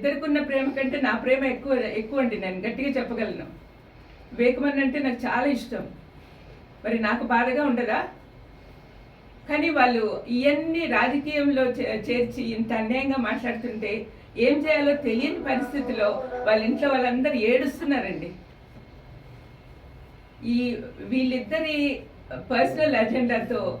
ఇద్దరికున్న ఉన్న ప్రేమ కంటే నా ప్రేమ ఎక్కువ ఎక్కువ అండి. నేను గట్టిగా చెప్పగలను. వివేకమన్ అంటే నాకు చాలా ఇష్టం. మరి నాకు బాధగా ఉండదా? కానీ వాళ్ళు ఇవన్నీ రాజకీయంలో చే- చేర్చి ఇంత అన్యాయంగా మాట్లాడుతుంటే ఏం చేయాలో తెలియని పరిస్థితిలో వాళ్ళ ఇంట్లో వాళ్ళందరూ ఏడుస్తున్నారండి. ఈ వీళ్ళిద్దరి పర్సనల్ అజెండాతో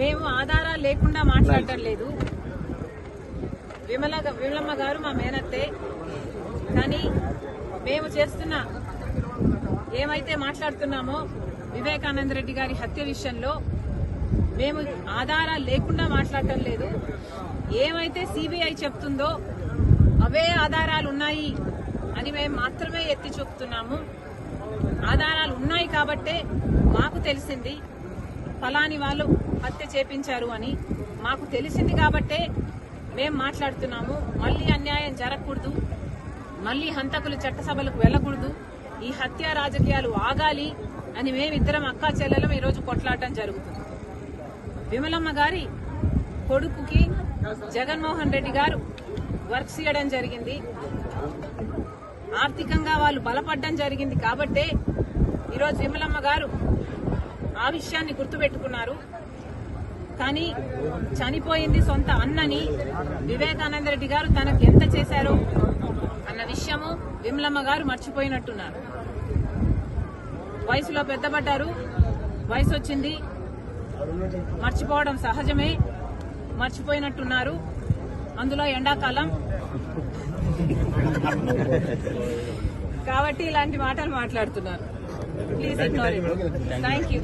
మేము ఆధారాలు లేకుండా మాట్లాడటం లేదు విమల విమలమ్మ గారు మా మేనత్తే. కానీ మేము చేస్తున్న ఏమైతే మాట్లాడుతున్నామో వివేకానంద రెడ్డి గారి హత్య విషయంలో మేము ఆధారాలు లేకుండా మాట్లాడటం లేదు ఏమైతే సిబిఐ చెప్తుందో అవే ఆధారాలు ఉన్నాయి అని మేము మాత్రమే ఎత్తి చూపుతున్నాము. ఆధారాలు ఉన్నాయి కాబట్టే మాకు తెలిసింది. ఫలాని వాళ్ళు హత్య చేపించారు అని మాకు తెలిసింది కాబట్టే మేం మాట్లాడుతున్నాము. మళ్ళీ అన్యాయం జరగకూడదు. మళ్ళీ హంతకులు చట్టసభలకు వెళ్ళకూడదు. ఈ హత్య రాజకీయాలు ఆగాలి అని మేమిద్దరం అక్కా చెల్లెలం ఈరోజు కొట్లాడటం జరుగుతుంది. విమలమ్మ గారి కొడుకుకి జగన్మోహన్ రెడ్డి గారు వర్క్ చేయడం జరిగింది. ఆర్థికంగా వాళ్ళు బలపడడం జరిగింది కాబట్టే ఈరోజు విమలమ్మ గారు విషయాన్ని గుర్తుపెట్టుకున్నారు. కానీ చనిపోయింది సొంత అన్నని వివేకానంద రెడ్డి గారు తనకు ఎంత చేశారో అన్న విషయము విమలమ్మ గారు మర్చిపోయినట్టున్నారు. వయసులో పెద్దపడ్డారు. వయసు వచ్చింది. మర్చిపోవడం సహజమే. మర్చిపోయినట్టున్నారు. అందులో ఎండాకాలం. కాబట్టి ఇలాంటి మాటలు మాట్లాడుతున్నారు. Please ignore thank you